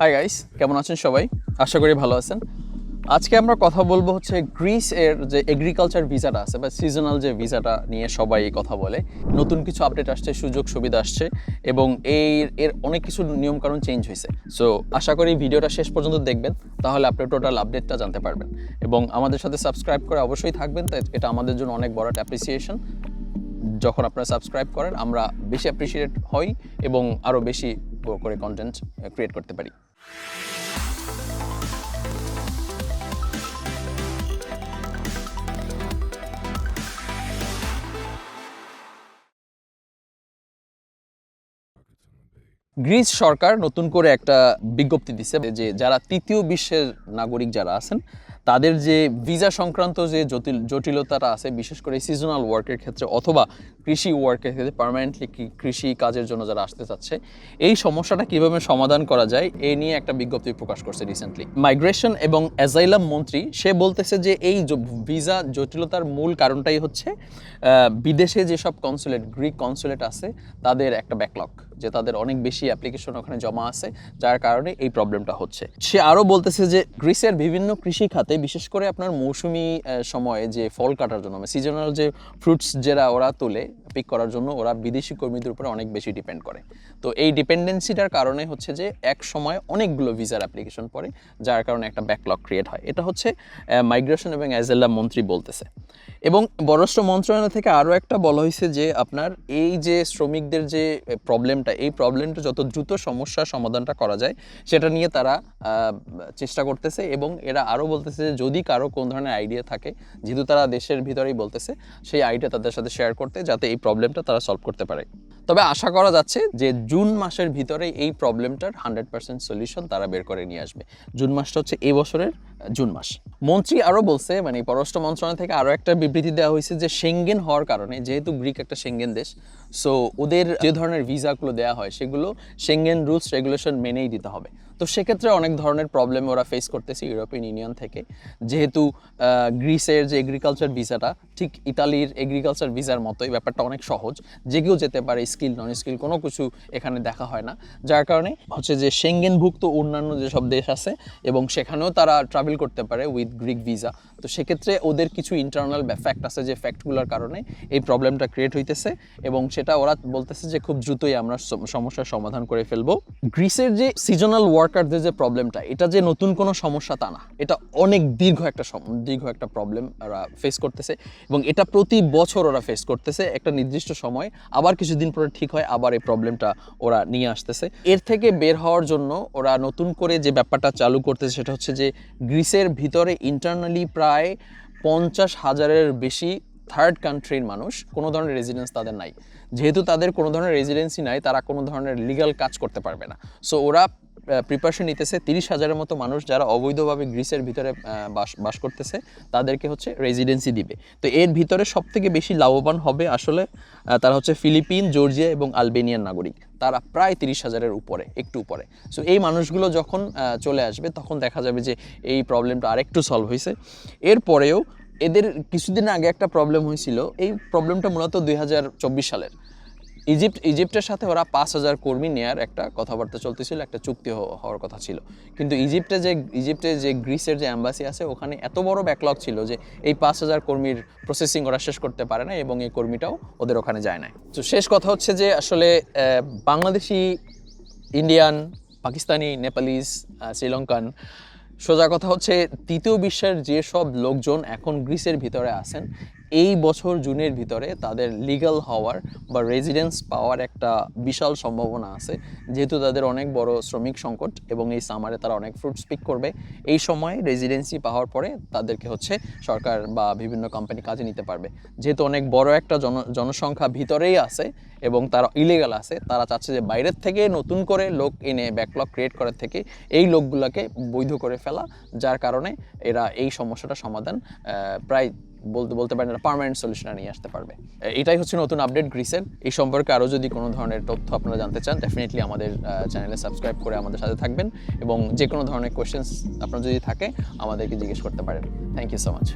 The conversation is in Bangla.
হাই গাইস কেমন আছেন সবাই? আশা করি ভালো আছেন। আজকে আমরা কথা বলব হচ্ছে গ্রিস এর যে এগ্রিকালচার ভিসাটা আছে বা সিজনাল যে ভিসাটা নিয়ে সবাই কথা বলে। নতুন কিছু আপডেট আসছে, সুযোগ সুবিধা আসছে এবং এই এর অনেক কিছু নিয়মকানুন চেঞ্জ হয়েছে। সো আশা করি ভিডিওটা শেষ পর্যন্ত দেখবেন, তাহলে আপনি টোটাল আপডেটটা জানতে পারবেন। এবং আমাদের সাথে সাবস্ক্রাইব করে অবশ্যই থাকবেন তাই এটা আমাদের জন্য অনেক বড় একটা অ্যাপ্রিসিয়েশন যখন আপনারা সাবস্ক্রাইব করেন, আমরা বেশি অ্যাপ্রিসিয়েট হই এবং আরও বেশি করে কন্টেন্ট ক্রিয়েট করতে পারি। গ্রিস সরকার নতুন করে একটা বিজ্ঞপ্তি দিছে যে যারা তৃতীয় বিশ্বের নাগরিক যারা আছেন তাদের যে ভিসা সংক্রান্ত যে জটিল, জটিলতাটা আছে, বিশেষ করে সিজনাল ওয়ার্কের ক্ষেত্রে অথবা কৃষি ওয়ার্কের ক্ষেত্রে পার্মানেন্টলি কৃষি কাজের জন্য যারা আসতে চাচ্ছে, এই সমস্যাটা কীভাবে সমাধান করা যায়, এ নিয়ে একটা বিজ্ঞপ্তি প্রকাশ করছে রিসেন্টলি মাইগ্রেশন এবং অ্যাজাইলাম মন্ত্রী, সে বলতেছে যে এই ভিসা জটিলতার মূল কারণটাই হচ্ছে বিদেশে যেসব কনসুলেট গ্রিক কনসুলেট আছে, তাদের একটা ব্যাকলগ যে তাদের অনেক বেশি অ্যাপ্লিকেশন ওখানে জমা আছে, যার কারণে এই প্রবলেমটা হচ্ছে। সে আরও বলতেছে যে, গ্রিসের বিভিন্ন কৃষি খাতে, বিশেষ করে আপনার মৌসুমি সময়ে যে ফল কাটার জন্য সিজনাল যে ফ্রুটস যারা ওরা তোলে পিক করার জন্য, ওরা বিদেশি কর্মীদের উপরে অনেক বেশি ডিপেন্ড করে। তো এই ডিপেন্ডেন্সিটার কারণে হচ্ছে যে, এক সময় অনেকগুলো ভিসার অ্যাপ্লিকেশন পড়ে, যার কারণে একটা ব্যাকলগ ক্রিয়েট হয়। এটা হচ্ছে মাইগ্রেশন এবং অ্যাজেল্লা মন্ত্রী বলতেছে। এবং পররাষ্ট্র মন্ত্রণালয় থেকে আরও একটা বলা হয়েছে যে আপনার এই যে শ্রমিকদের যে প্রবলেমটা, এই প্রবলেমটা যত দ্রুত সমস্যা সমাধানটা করা যায়, সেটা নিয়ে তারা চেষ্টা করতেছে এবং এরা আরও বলতেছে যে যদি কারও কোন ধরনের আইডিয়া থাকে, যেহেতু তারা দেশের ভিতরেই বলতেছে, সেই আইডিয়া তাদের সাথে শেয়ার করতে যাতে এই প্রবলেমটা তারা সলভ করতে পারে। তবে আশা করা যাচ্ছে যে জুন মাসের ভিতরে এই প্রবলেমটার হান্ড্রেড পার্সেন্ট সলিউশন তারা বের করে নিয়ে আসবে। জুন মাসটা হচ্ছে এই বছরের জুন মাস। মন্ত্রী আরও বলছে মানে পররাষ্ট্র মন্ত্রণালয় থেকে আরও একটা বিবৃতি দেওয়া হয়েছে যে সেঙ্গেন হওয়ার কারণে, যেহেতু গ্রিক একটা সেঙ্গেন দেশ সো ওদের যে ধরনের ভিসাগুলো দেওয়া হয়, সেগুলো সেঙ্গেন রুলস রেগুলেশন মেনেই দিতে হবে। তো সেক্ষেত্রে অনেক ধরনের প্রবলেম ওরা ফেস করতেছে ইউরোপিয়ান ইউনিয়ন থেকে। যেহেতু গ্রিসের যে এগ্রিকালচার ভিসাটা ঠিক ইতালির এগ্রিকালচার ভিসার মতোই ব্যাপারটা অনেক সহজ। যে কেউ যেতে পারে স্কিল নন স্কিল কোনো কিছু এখানে দেখা হয় না। যার কারণে হচ্ছে যে সেঙ্গেনভুক্ত অন্যান্য যেসব দেশ আছে এবং সেখানেও তারা ট্রাভেল করতে পারে উইথ গ্রিক ভিসা তো সেক্ষেত্রে ওদের কিছু ইন্টারনাল ফ্যাক্ট আছে যে ফ্যাক্টগুলোর কারণে এই প্রবলেমটা ক্রিয়েট হইতেছে এবং সেটা ওরা বলতেছে যে খুব দ্রুতই আমরা সমস্যার সমাধান করে ফেলব। গ্রিসের যে সিজনাল ওয়ার্কারদের যে প্রবলেমটা এটা যে নতুন কোনো সমস্যা তা না। এটা অনেক দীর্ঘ একটা দীর্ঘ একটা প্রবলেম ওরা ফেস করতেছে এবং এটা প্রতি বছর ওরা ফেস করতেছে। একটা নির্দিষ্ট সময়, আবার কিছুদিন পরে ঠিক হয়, আবার এই প্রবলেমটা ওরা নিয়ে আসতেছে। এর থেকে বের হওয়ার জন্য ওরা নতুন করে যে ব্যাপারটা চালু করতেছে, সেটা হচ্ছে যে গ্রিসের ভিতরে ইন্টারনালি প্রায় পঞ্চাশ হাজারের বেশি থার্ড কান্ট্রির মানুষ কোনো ধরনের রেজিডেন্স তাদের নাই। যেহেতু তাদের কোনো ধরনের রেজিডেন্সি নাই, তারা কোনো ধরনের লিগ্যাল কাজ করতে পারবে না। সো ওরা প্রিপারেশন নিতেছে তিরিশ হাজারের মতো মানুষ যারা অবৈধভাবে গ্রিসের ভিতরে বাস বাস করতেছে, তাদেরকে হচ্ছে রেজিডেন্সি দিবে। তো এর ভিতরে সব থেকে বেশি লাভবান হবে আসলে তারা হচ্ছে ফিলিপিন, জর্জিয়া এবং আলবেনিয়ান নাগরিক। তারা প্রায় তিরিশ হাজারের উপরে, একটু উপরে। সো এই মানুষগুলো যখন চলে আসবে, তখন দেখা যাবে যে এই প্রবলেমটা আরেকটু সলভ হয়েছে এরপরেও এদের কিছুদিন আগে একটা প্রবলেম হয়েছিল এই প্রবলেমটা মূলত দুই হাজার চব্বিশ সালের। ইজিপ্ট, ইজিপ্টের সাথে ওরা পাঁচ হাজার কর্মী নেয়ার একটা কথাবার্তা চলতেছিল, একটা চুক্তি হওয়ার কথা ছিল। কিন্তু ইজিপ্টে যে ইজিপ্টে যে গ্রিসের যে অ্যাম্বাসি আছে, ওখানে এত বড় ব্যাকলগ ছিল যে এই পাঁচ হাজার কর্মীর প্রসেসিং ওরা শেষ করতে পারে না এবং এই কর্মীটাও ওদের ওখানে যায় না তো শেষ কথা হচ্ছে যে আসলে বাংলাদেশি, ইন্ডিয়ান, পাকিস্তানি, নেপালিজ শ্রীলঙ্কান, সোজা কথা হচ্ছে, তৃতীয় বিশ্বের যেসব লোকজন এখন গ্রিসের ভিতরে আছেন এই বছর জুনের ভিতরে তাদের লিগ্যাল হওয়ার বা রেজিডেন্স পাওয়ার একটা বিশাল সম্ভাবনা আছে। যেহেতু তাদের অনেক বড় শ্রমিক সংকট এবং এই সামারে তারা অনেক ফ্রুট স্পিক করবে, এই সময় রেজিডেন্সি পাওয়ার পরে তাদেরকে হচ্ছে সরকার বা বিভিন্ন কোম্পানি কাজে নিতে পারবে। যেহেতু অনেক বড় একটা জন, জনসংখ্যা ভিতরেই আছে এবং তারা ইলিগাল আছে, তারা চাচ্ছে যে বাইরের থেকে নতুন করে লোক এনে ব্যাকলগ ক্রিয়েট করার থেকে এই লোকগুলোকে বৈধ করে ফেলা, যার কারণে এরা এই সমস্যাটা সমাধান প্রায় বলতে বলতে পারেন পারমানেন্ট সলিউশনে নিয়ে আসতে পারবে। এটাই হচ্ছে নতুন আপডেট গ্রিসের এই সম্পর্কে আরও যদি কোনো ধরনের তথ্য আপনারা জানতে চান ডেফিনেটলি আমাদের চ্যানেলে সাবস্ক্রাইব করে আমাদের সাথে থাকবেন এবং যে কোনো ধরনের কোয়েশ্চেন্স আপনার যদি থাকে, আমাদেরকে জিজ্ঞেস করতে পারেন। Thank you so much